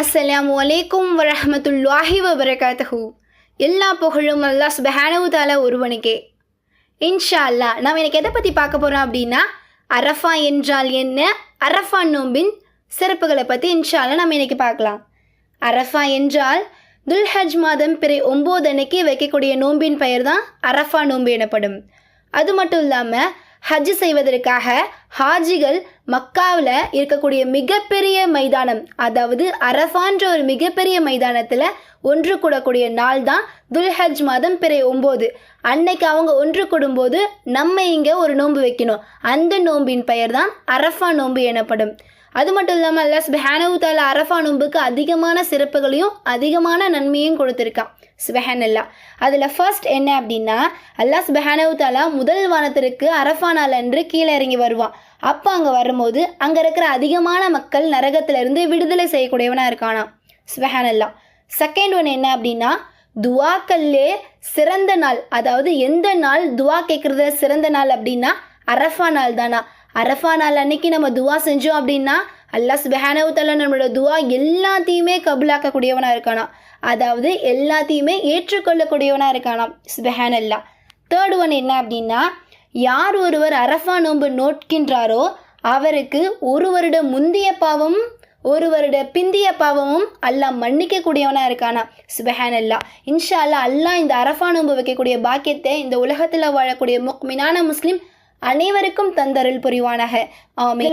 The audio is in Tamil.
அஸ்ஸலாமு அலைக்கும் வரமத்துல்லாஹி வபரகாத்தஹூ. எல்லா புகழும் அல்லாஹ் சுபஹானஹு ஒருவனுக்கே. இன்ஷா அல்லா நாம் எனக்கு எதை பற்றி பார்க்க போகிறோம் அப்படின்னா அரஃபா என்றால் என்ன? அரஃபா நோம்பின் சிறப்புகளை பற்றி இன்ஷா அல்லா நம்ம இன்னைக்கு பார்க்கலாம். அரஃபா என்றால் துல்ஹஜ் மாதம் பிறை ஒம்பது அன்னைக்கு வைக்கக்கூடிய நோம்பின் பெயர் தான் அரஃபா நோன்பு எனப்படும். அது மட்டும் இல்லாமல் ஹஜ் செய்வதற்காக ஹாஜிகள் மக்காவில் இருக்கக்கூடிய மிகப்பெரிய மைதானம் அதாவது அரஃபான்ற ஒரு மிகப்பெரிய மைதானத்தில் ஒன்று கூடக்கூடிய நாள் தான் துல்ஹஜ் மாதம் பிறை ஒம்போது. அன்னைக்கு அவங்க ஒன்று கூடும்போது நம்ம இங்கே ஒரு நோன்பு வைக்கணும். அந்த நோம்பின் பெயர் தான் அரஃபா நோன்பு எனப்படும். அது மட்டும் இல்லாமல் அல்லாஸ் சுபஹானஹு அரஃபா நோன்புக்கு அதிகமான சிறப்புகளையும் அதிகமான நன்மையும் கொடுத்துருக்கான் சுபஹானல்லா. அதில் ஃபர்ஸ்ட் என்ன அப்படின்னா அல்லாஸ் சுபஹானஹு முதல் வானத்திற்கு அரஃபா நாள் அன்று கீழே இறங்கி வருவான். அப்போ அங்கே வரும்போது அங்கே இருக்கிற அதிகமான மக்கள் நரகத்திலிருந்து விடுதலை செய்யக்கூடியவனாக இருக்கானா ஸ்வஹானல்லா செகண்ட் ஒன் என்ன அப்படின்னா துவாக்கல்லே சிறந்த நாள் அதாவது எந்த நாள் துவா கேட்குறது சிறந்த நாள் அப்படின்னா அரஃபா நாள் தானா? அரஃபா நாள் அன்னைக்கு நம்ம துவா செஞ்சோம் அப்படின்னா அல்லாஹ் சுபஹானஹு நம்மளோட துவா எல்லாத்தையுமே கபுலாக்கக்கூடியவனாக இருக்கானா அதாவது எல்லாத்தையுமே ஏற்றுக்கொள்ளக்கூடியவனாக இருக்கானா சுபஹானல்லா தேர்ட் ஒன் என்ன அப்படின்னா யார் ஒருவர் அரஃபா நோன்பு நோட்கின்றாரோ அவருக்கு ஒரு வருட முந்திய பாவமும் ஒரு வருட பிந்திய பாவமும் அல்லாஹ் மன்னிக்கக்கூடியவனாக இருக்கானா? சுபஹான் அல்லா இன்ஷா அல்லா அல்லாஹ் இந்த அரஃபா நோன்பு வைக்கக்கூடிய பாக்கியத்தை இந்த உலகத்தில் வாழக்கூடிய முக்மினான முஸ்லீம் அனைவருக்கும் தந்தருள் புரிவானாக. ஆமீன்.